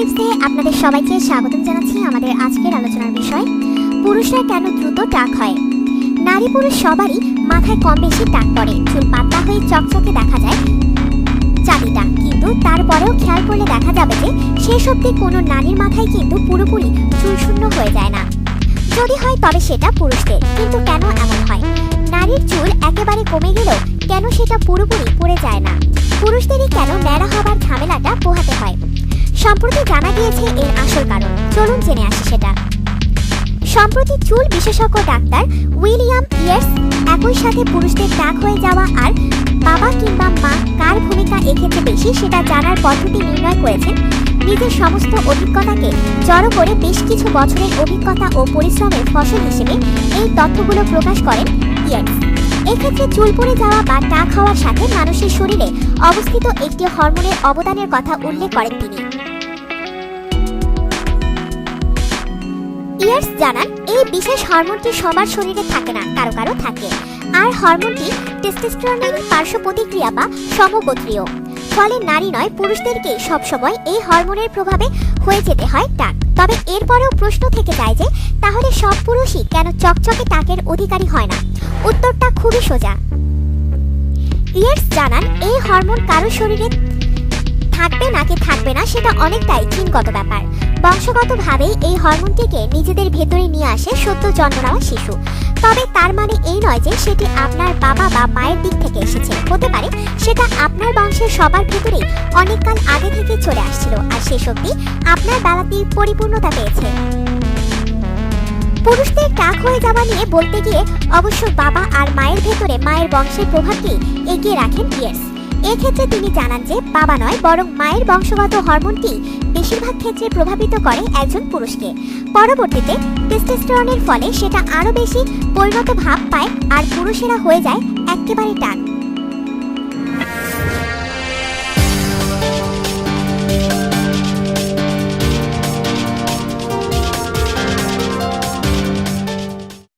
আপনাদের সবাইকে স্বাগতম জানাচ্ছি আমাদের আজকের আলোচনার বিষয়, পুরুষরা কেন দ্রুত টাক হয়? নারী পুরুষ সবারই মাথায় কম বেশি টাক পড়ে, চুল পাতলা হয়ে চকচকে দেখা যায় চাঁদিটা কিন্তু তারপরেও খেয়াল করলে দেখা যাবে যে শেষ অবধি কোনো নারীর মাথায় কিন্তু পুরোপুরি চুল শূন্য হয়ে যায় না। যদি হয় তবে সেটা পুরুষদের, কিন্তু কেন এমন হয়? নারীর চুল একেবারে কমে গেলেও কেন সেটা পুরোপুরি পড়ে যায় না? সম্প্রতি জানা গিয়েছে এর আসল কারণ। চলুন জেনে আসি সেটা। সম্প্রতি চুল বিশেষজ্ঞ ডাক্তার উইলিয়াম ইয়ার্স একই সাথে পুরুষদের টাক হয়ে যাওয়া আর বাবা কিংবা মা কার ভূমিকা এক্ষেত্রে বেশি সেটা জানার পদ্ধতি নির্ণয় করেছেন। নিজের সমস্ত অভিজ্ঞতাকে জড়ো করে বেশ কিছু বছরের অভিজ্ঞতা ও পরিশ্রমের ফসল হিসেবে এই তথ্যগুলো প্রকাশ করেন ইয়ার্স এক্ষেত্রে চুল পড়ে যাওয়া বা টাক হওয়ার সাথে মানুষের শরীরে অবস্থিত একটি হরমোনের অবদানের কথা উল্লেখ করেন তিনি। জানান, এই বিশেষ হরমোনটি সবার শরীরে থাকে না, কারও কারও থাকে। আর হরমোনটি টেস্টোস্টেরনের পার্শ্ব প্রতিক্রিয়া বা সমগোত্রীয়। ফলে নারী নয় পুরুষদেরকে সবসময় এই হরমোনের প্রভাবে হয়ে যেতে হয় টাক তবে এরপরেও প্রশ্ন থেকে যায় যে, তাহলে সব পুরুষই কেন চকচকে টাকের অধিকারী হয় না? উত্তরটা খুবই সোজা। ইয়ার্স জানান, এই হরমোন কারও শরীরে থাকবে নাকি থাকবে না সেটা অনেকটাই জিনগত ব্যাপার। বংশগতভাবেই এই হরমোনটিকে নিজেদের ভেতরে নিয়ে আসে সদ্য জন্ম নেওয়া শিশু। তবে তার মানে এই নয় যে সেটি আপনার বাবা বা মায়ের দিক থেকে এসেছে। হতে পারে সেটা আপনার বংশের সবার ভেতরেই অনেককাল আগে থেকে চলে আসছিল আর শেষ অবধি আপনার বেলাতেই পরিপূর্ণতা পেয়েছে। পুরুষদের টাক হয়ে যাওয়া নিয়ে বলতে গিয়ে অবশ্য বাবা আর মায়ের ভেতরে মায়ের বংশের প্রভাবকে এগিয়ে রাখেন পিয়ার্স। এক্ষেত্রে তিনি জানান যে, বাবা নয়, বরং মায়ের বংশগত হরমোনটি বেশিরভাগ ক্ষেত্রে প্রভাবিত করে একজন পুরুষকে। পরবর্তীতে টেস্টোস্টেরনের ফলে সেটা আরও বেশি পরিণত ভাব পায় আর পুরুষেরা হয়ে যায় একেবারে টাক